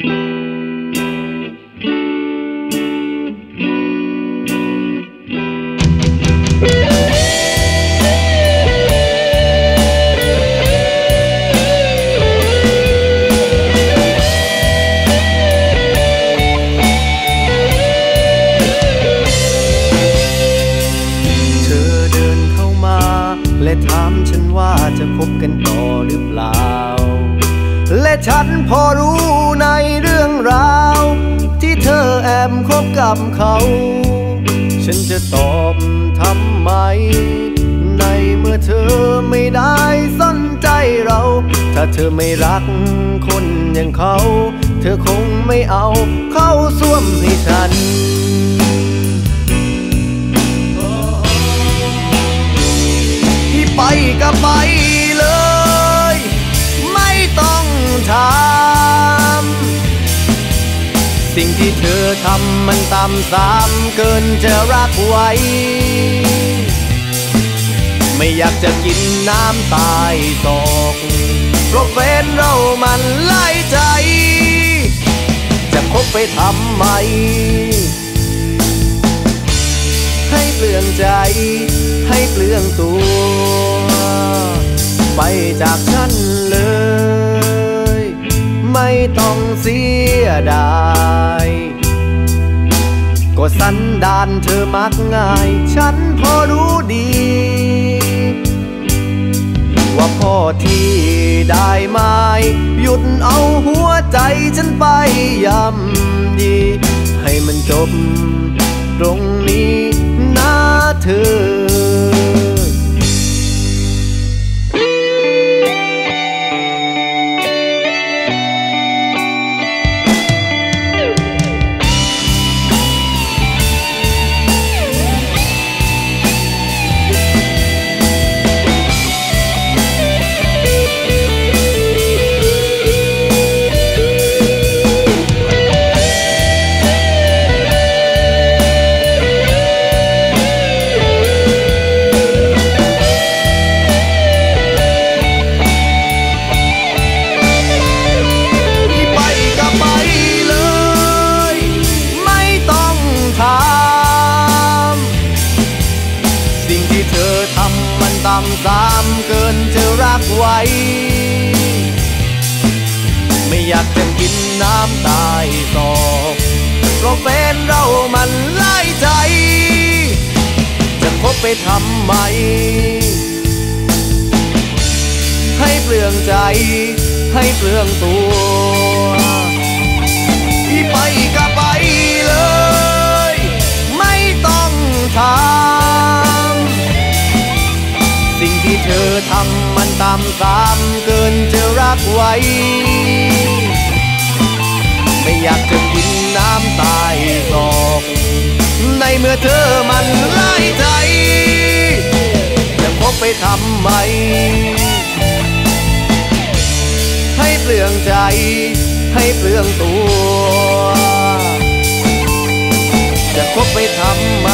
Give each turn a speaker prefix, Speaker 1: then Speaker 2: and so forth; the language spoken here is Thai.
Speaker 1: และถามฉันว่าจะพบกัน ฉันพอรู้ในเรื่องราว ที่เธอแอบคบกับเขา ฉันจะตอบทำไม ในเมื่อเธอไม่ได้สนใจเรา ถ้าเธอไม่รักคนอย่างเขา เธอคงไม่เอาเข้าส้วมให้ฉัน มันต่ำสามเกินจะรักไว้ ไม่อยากจะกินน้ำตายตกเพราะแฟนเรามันไล่ใจ จะคบไปทำไม ให้เปลืองใจ ให้เปลืองตัว ไปจากฉันเลยไม่ต้องเสียดาย ก็สันดานเธอมักง่าย ฉันพอรู้ดี ว่าพ่อที่ได้มาหยุดเอาหัวใจฉันไปยำดี ให้มันจบตรงนี้นะเธอำซ้ำเกินจะรักไว้ ไม่อยากจะกินน้ำตายตอกเพราะแฟนเรามันไล่ใจ จะคบไปทำไม ให้เปลืองใจ ให้เปลืองตัว ที่ไปก็ไปเลยำมันตามเกินจะรักไว้ ไม่อยากจะกินน้ำตายสอก ในเมื่อเธอมันไล่ใจจะพบไปทำไม ให้เปลืองใจ ให้เปลืองตัว จะคบไปทำไม